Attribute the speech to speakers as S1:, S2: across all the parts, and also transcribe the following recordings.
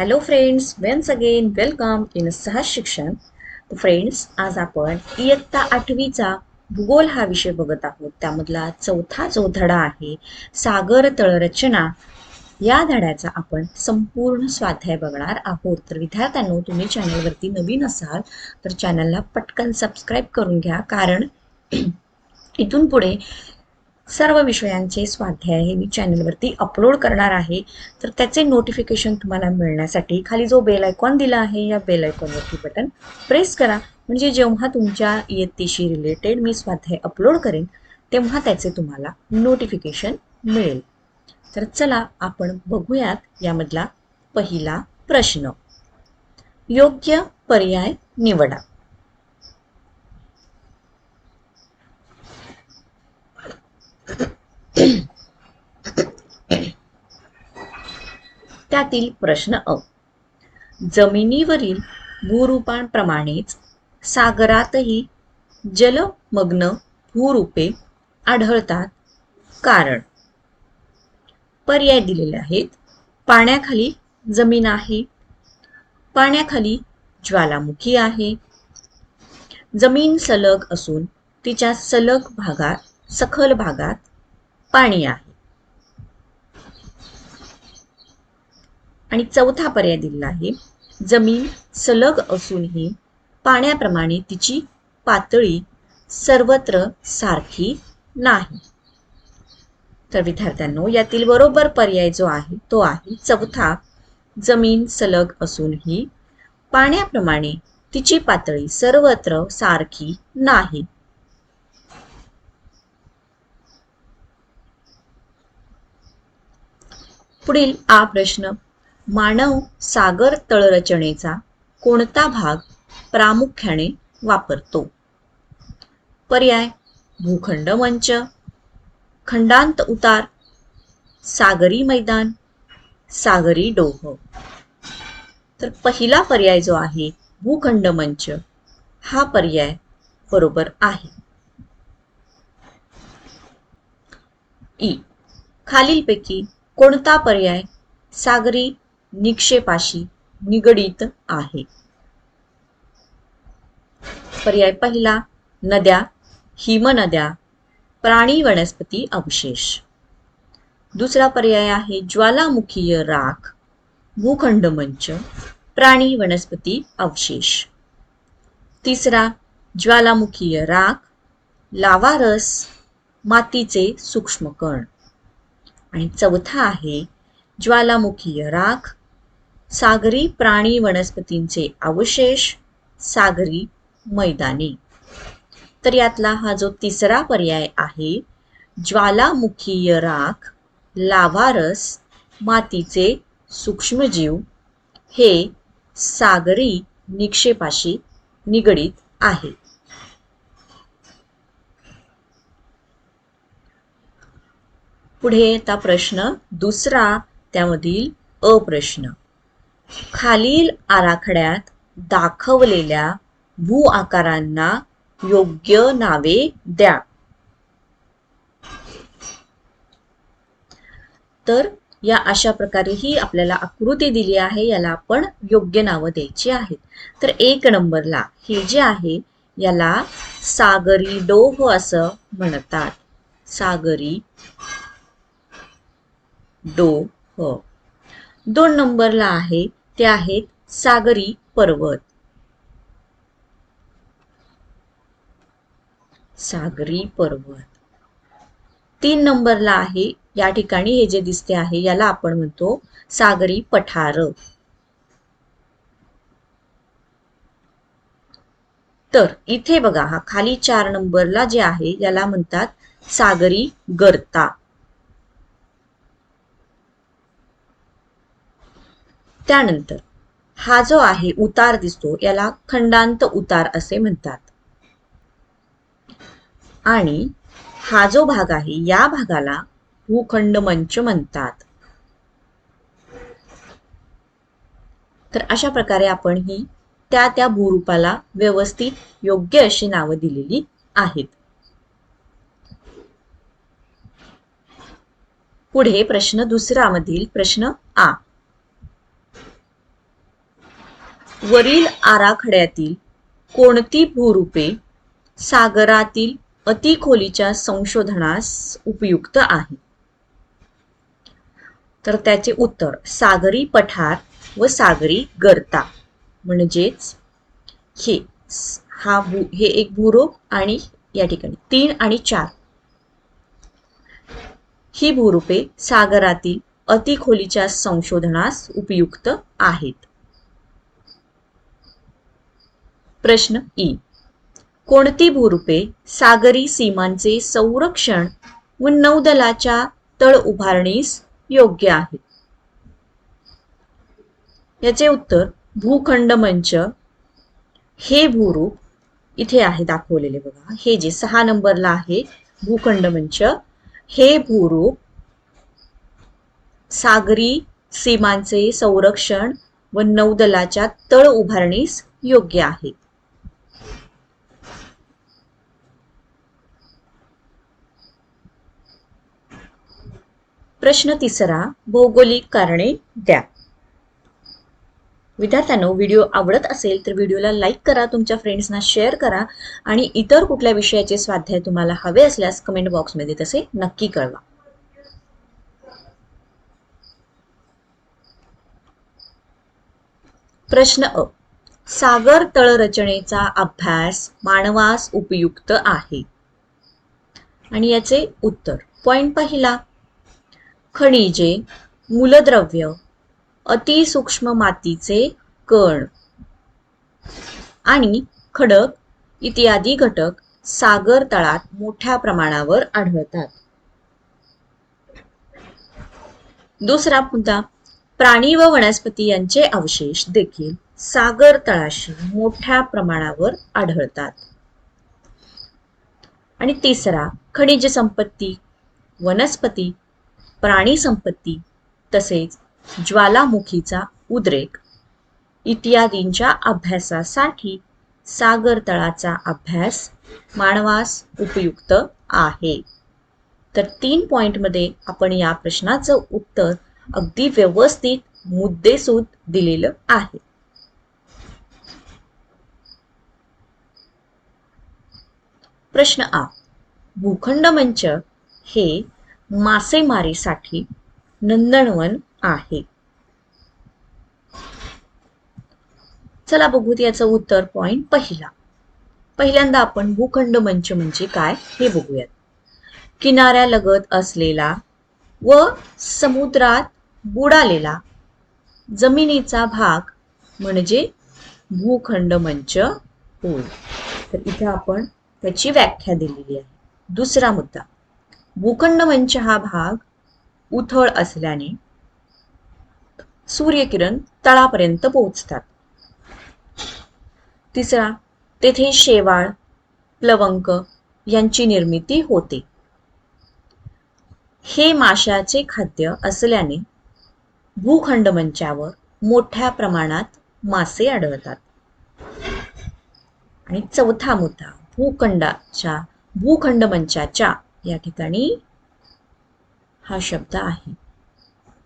S1: Hello friends once again welcome in Sahaj Shikshan friends आज आपण इयत्ता आठवीचा भूगोल हा विषय बघत आहोत. त्यामधला चौथा जो धडा आहे सागर तळरचना या धड्याचा आपण संपूर्ण स्वाध्याय बघणार आहोत. तर विद्यार्थ्यांनो तुम्ही चॅनलवरती नवीन असाल तर चॅनलला पटकन सबस्क्राईब करून घ्या कारण इथून पुढे सर्व विषयांचे स्वाध्याय हे मी चॅनलवरती अपलोड करणार आहे. तर त्याचे नोटिफिकेशन तुम्हाला मिळण्यासाठी खाली जो बेल आयकॉन दिला आहे या बेल आयकॉनवरती बटन प्रेस करा. म्हणजे जेव्हा तुमच्या इयत्तेशी रिलेटेड मी स्वाध्याय अपलोड करेन तेव्हा त्याचे तुम्हाला नोटिफिकेशन मिळेल. तर चला आपण बघूयात यामधला पहिला प्रश्न. योग्य पर्याय निवडा. त्यातील प्रश्न अ. जमिनीवरील भूरूपांप्रमाणेच सागरातही जलमग्न भूरूपे आढळतात. कारण पर्याय दिलेले आहेत. पाण्याखाली जमीन आहे. पाण्याखाली ज्वालामुखी आहे. जमीन सलग असून तिच्या सलग भागात सखल भागात पाणी आहे. आणि चौथा पर्याय दिलेला आहे. जमीन सलग असूनही पाण्याप्रमाणे तिची पातळी सर्वत्र सारखी नाही. तर विद्यार्थ्यांनो यातील बरोबर पर्याय जो आहे तो आहे चौथा. जमीन सलग असूनही पाण्याप्रमाणे तिची पातळी सर्वत्र सारखी नाही. पुढील हा प्रश्न. मानव सागर तळरचनेचा कोणता भाग प्रामुख्याने वापरतो? पर्याय भूखंड मंच खंडांत उतार सागरी मैदान सागरी डोह. तर पहिला पर्याय जो आहे भूखंड मंच हा पर्याय बरोबर आहे. ई. खालीलपैकी कोणता पर्याय सागरी निक्षेपाशी निगडीत आहे. पर्याय पहिला नद्या हिमनद्या प्राणी वनस्पती अवशेष. दुसरा पर्याय आहे ज्वालामुखीय राख भूखंड मंच प्राणी वनस्पती अवशेष. तिसरा ज्वालामुखीय राख लावारस मातीचे सूक्ष्मकण. आणि चौथा आहे ज्वालामुखीय राख सागरी प्राणी वनस्पतींचे अवशेष सागरी मैदाने. तर यातला हा जो तिसरा पर्याय आहे ज्वालामुखीय राख लावारस मातीचे सूक्ष्मजीव हे सागरी निक्षेपाशी निगडीत आहे. पुढे आता प्रश्न दुसरा त्यामधील अप्रश्न. खालील आराखड्यात दाखवलेल्या भू आकारांना योग्य नावे द्या. तर या अशा प्रकारे ही आपल्याला आकृती दिली आहे याला आपण योग्य नावं द्यायची आहेत. तर एक नंबरला हे जे आहे याला सागरी डोह असं म्हणतात. सागरी डोह. दोन नंबरला आहे ते आहेत सागरी पर्वत. सागरी पर्वत. तीन नंबरला आहे या ठिकाणी हे जे दिसते आहे याला आपण म्हणतो सागरी पठार. तर इथे बघा हा खाली चार नंबरला जे आहे याला म्हणतात सागरी गर्ता. त्यानंतर हा जो आहे उतार दिसतो याला खंडांत उतार असे म्हणतात. आणि हा जो भाग आहे या भागाला भूखंड मंच म्हणतात. तर अशा प्रकारे आपण ही त्या त्या भूरूपाला व्यवस्थित योग्य अशी नावं दिलेली आहेत. पुढे प्रश्न दुसरा मधील प्रश्न आ. वरील आराखड्यातील कोणती भूरूपे सागरातील अतिखोलीच्या संशोधनास उपयुक्त आहे? तर त्याचे उत्तर सागरी पठार व सागरी गर्ता. म्हणजेच हे हा भू हे एक भूरूप आणि या ठिकाणी तीन आणि चार. ही भूरूपे सागरातील अतिखोलीच्या संशोधनास उपयुक्त आहेत. प्रश्न ई. कोणती भूरूपे सागरी सीमांचे संरक्षण व नौदलाच्या तळ उभारणीस योग्य आहेत याचे उत्तर भूखंड मंच. हे भूरूप इथे आहे दाखवलेले बघा. हे जे सहा नंबरला आहे भूखंड मंच हे भूरूप सागरी सीमांचे संरक्षण व नौदलाच्या तळ उभारणीस योग्य आहे. प्रश्न तिसरा भौगोलिक कारणे द्या. विद्यार्थ्यांनो व्हिडिओ आवडत असेल तर व्हिडिओला लाईक करा तुमच्या फ्रेंड्सना शेअर करा आणि इतर कुठल्या विषयाचे स्वाध्याय तुम्हाला हवे असल्यास कमेंट बॉक्समध्ये तसे नक्की कळवा. प्रश्न अ सागर तळरचनेचा अभ्यास मानवास उपयुक्त आहे? आणि याचे उत्तर पॉइंट पहिला. खनिजे मूलद्रव्य अतिसूक्ष्म मातीचे कण आणि खडक इत्यादी घटक सागर तळात मोठ्या प्रमाणावर आढळतात. दुसरा मुद्दा प्राणी व वनस्पती यांचे अवशेष देखील सागर तळाशी मोठ्या प्रमाणावर आढळतात. आणि तिसरा खनिज संपत्ती वनस्पती प्राणीसंपत्ती तसेच ज्वालामुखीचा उद्रेक. इत्यादींच्या अभ्यासासाठी सागर तळाचा अभ्यास मानवास उपयुक्त आहे. तर तीन पॉइंटमध्ये आपण या प्रश्नाचं उत्तर अगदी व्यवस्थित मुद्देसूद दिलेलं आहे. प्रश्न आ. भूखंड मंच हे मासेमारीसाठी नंदनवन आहे. चला बघूत याचं उत्तर पॉइंट पहिला. पहिल्यांदा आपण भूखंड मंच म्हणजे काय हे बघूयात. किनाऱ्यालगत असलेला व समुद्रात बुडालेला जमिनीचा भाग म्हणजे भूखंड मंच होय. तर इथे आपण त्याची व्याख्या दिलेली आहे. दुसरा मुद्दा. भूखंड मंच हा भाग उथळ असल्याने सूर्यकिरण तळापर्यंत पोहोचतात. तिसरा तेथे शेवाळ प्लवंक यांची निर्मिती होते. हे माशाचे खाद्य असल्याने भूखंड मंचावर मोठ्या प्रमाणात मासे आढळतात. आणि चौथा मुद्दा भूखंडाच्या भूखंड मंचाच्या या ठिकाणी हा शब्द आहे.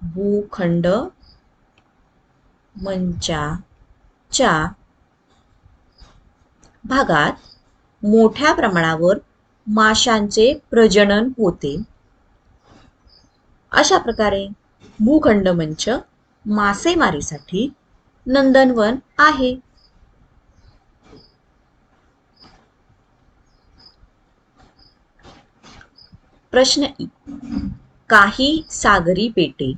S1: भूखंड मंचाच्या भागात मोठ्या प्रमाणावर माशांचे प्रजनन होते. अशा प्रकारे भूखंड मंच मासेमारीसाठी नंदनवन आहे. प्रश्न इ काही सागरी बेटे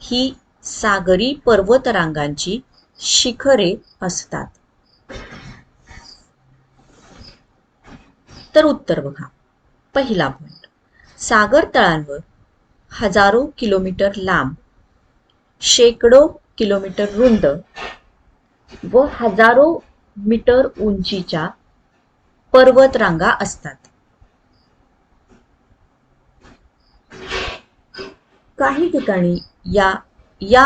S1: ही सागरी पर्वतरांगांची शिखरे असतात. तर उत्तर बघा. पहिला पॉइंट सागर तळांवर हजारो किलोमीटर लांब शेकडो किलोमीटर रुंद व हजारो मीटर उंचीच्या पर्वतरांगा असतात. काही ठिकाणी या या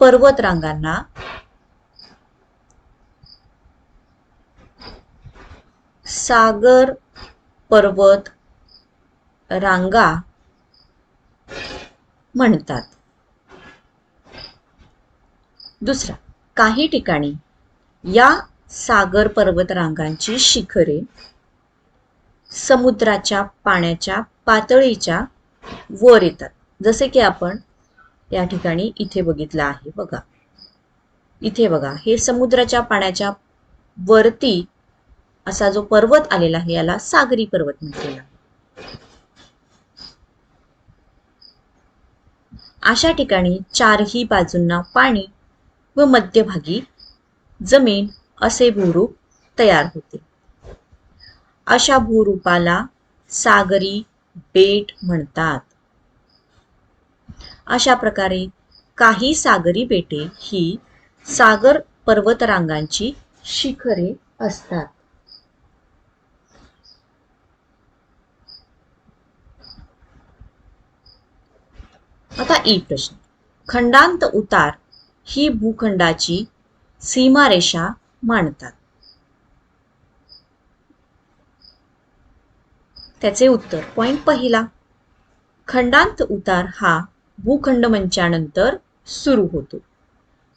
S1: पर्वतरांगांना सागर पर्वत रांगा म्हणतात. दुसरा काही ठिकाणी या सागर पर्वत रांगांची शिखरे समुद्राच्या पाण्याच्या पातळीच्या वर येतात. जसे की आपण या ठिकाणी इथे बघितलं आहे बघा. इथे बघा हे समुद्राच्या पाण्याच्या वरती असा जो पर्वत आलेला आहे याला सागरी पर्वत म्हटलेला अशा ठिकाणी चारही बाजूंना पाणी व मध्यभागी जमीन असे भूरूप तयार होते. अशा भूरूपाला सागरी बेट म्हणतात. अशा प्रकारे काही सागरी बेटे ही सागर पर्वतरांगांची शिखरे असतात. आता ई प्रश्न. खंडांत उतार ही भूखंडाची सीमारेषा मांडतात. त्याचे उत्तर. पॉइंट पहिला. खंडांत उतार हा भूखंड मंचानंतर सुरू होतो.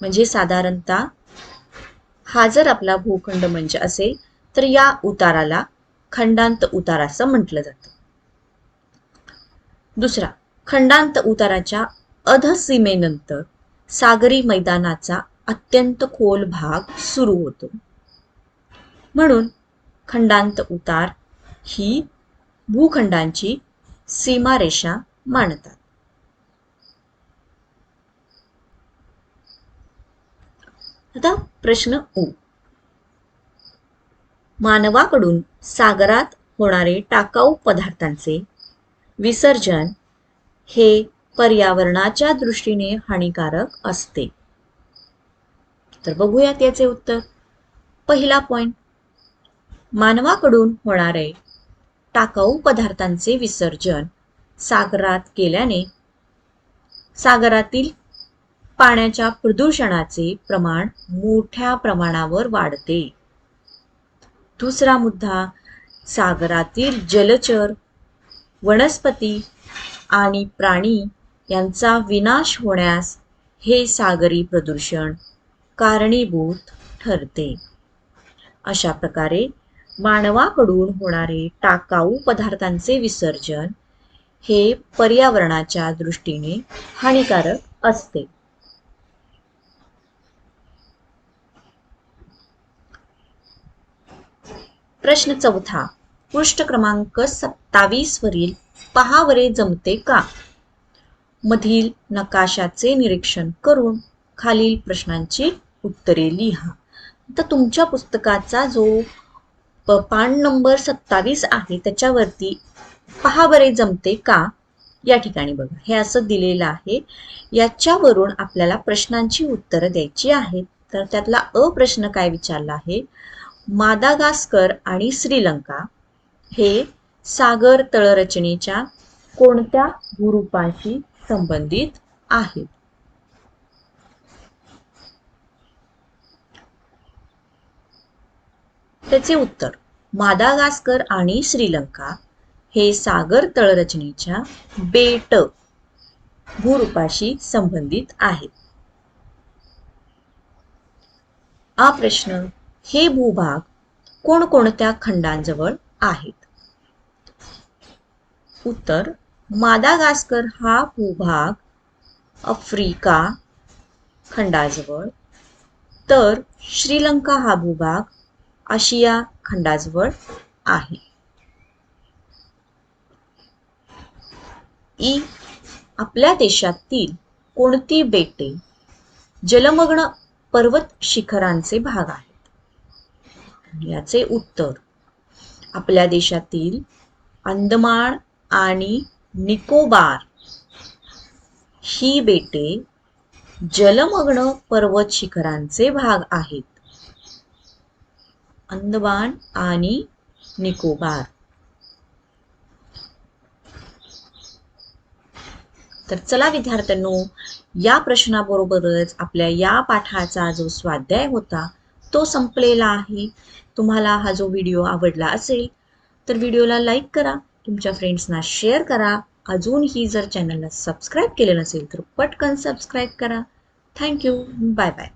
S1: म्हणजे साधारणतः हा जर आपला भूखंड मंच असेल तर या उताराला खंडांत उतार असं म्हटलं जातं. दुसरा खंडांत उताराच्या अधसीमेनंतर सागरी मैदानाचा अत्यंत खोल भाग सुरू होतो. म्हणून खंडांत उतार ही भूखंडांची सीमारेषा मानतात. आता प्रश्न उ. मानवाकडून सागरात होणारे टाकाऊ पदार्थांचे विसर्जन हे पर्यावरणाच्या दृष्टीने हानिकारक असते. तर बघूयात याचे उत्तर. पहिला पॉइंट मानवाकडून होणारे टाकाऊ पदार्थांचे विसर्जन सागरात केल्याने सागरातील पाण्याच्या प्रदूषणाचे प्रमाण मोठ्या प्रमाणावर वाढते. दुसरा मुद्दा सागरातील जलचर वनस्पती आणि प्राणी यांचा विनाश होण्यास हे सागरी प्रदूषण कारणीभूत ठरते. अशा प्रकारे मानवाकडून होणारे टाकाऊ पदार्थांचे विसर्जन हे पर्यावरणाच्या दृष्टीने हानिकारक असते. प्रश्न चौथा. पृष्ठ क्रमांक सत्तावीस वरील पहावरे जमते का? मधील नकाशाचे निरीक्षण करून खालील प्रश्नांची उत्तरे लिहा. तर तुमच्या पुस्तकाचा जो पान नंबर सत्तावीस आहे त्याच्यावरती पहा बरे जमते का? या ठिकाणी बघा. हे असं दिलेलं आहे. याच्यावरून आपल्याला प्रश्नांची उत्तरं द्यायची आहेत. तर त्यातला अ प्रश्न काय विचारला आहे? मादागास्कर आणि श्रीलंका हे सागर तळरचनेच्या कोणत्या भूरूपाशी संबंधित आहेत? त्याचे उत्तर मादागास्कर आणि श्रीलंका हे सागर तळरचनेच्या बेट भूरूपाशी संबंधित आहेत. हा प्रश्न हे भूभाग कोणकोणत्या खंडांजवळ आहेत? उत्तर मादागास्कर हा भूभाग आफ्रिका खंडाजवळ तर श्रीलंका हा भूभाग आशिया खंडाजवळ आहे. ई आपल्या देशातील कोणती बेटे जलमग्न पर्वत शिखरांचे भाग आहेत? याचे उत्तर. आपल्या देशातील अंदमान आणि निकोबार ही बेटे जलमग्न पर्वत शिखरांचे भाग आहेत. अंदमान आणि निकोबार. तर चला विद्यार्थ्यांनो या प्रश्नाबरोबरच आपल्या या पाठाचा जो स्वाध्याय होता तो संपलेला आहे. तुम्हाला हा जो व्हिडिओ आवडला असेल तर व्हिडिओला लाईक करा. तुमच्या फ्रेंड्सना शेअर करा. अजूनही जर चॅनलला सबस्क्राईब केले नसेल तर पटकन सबस्क्राईब करा. Thank you bye bye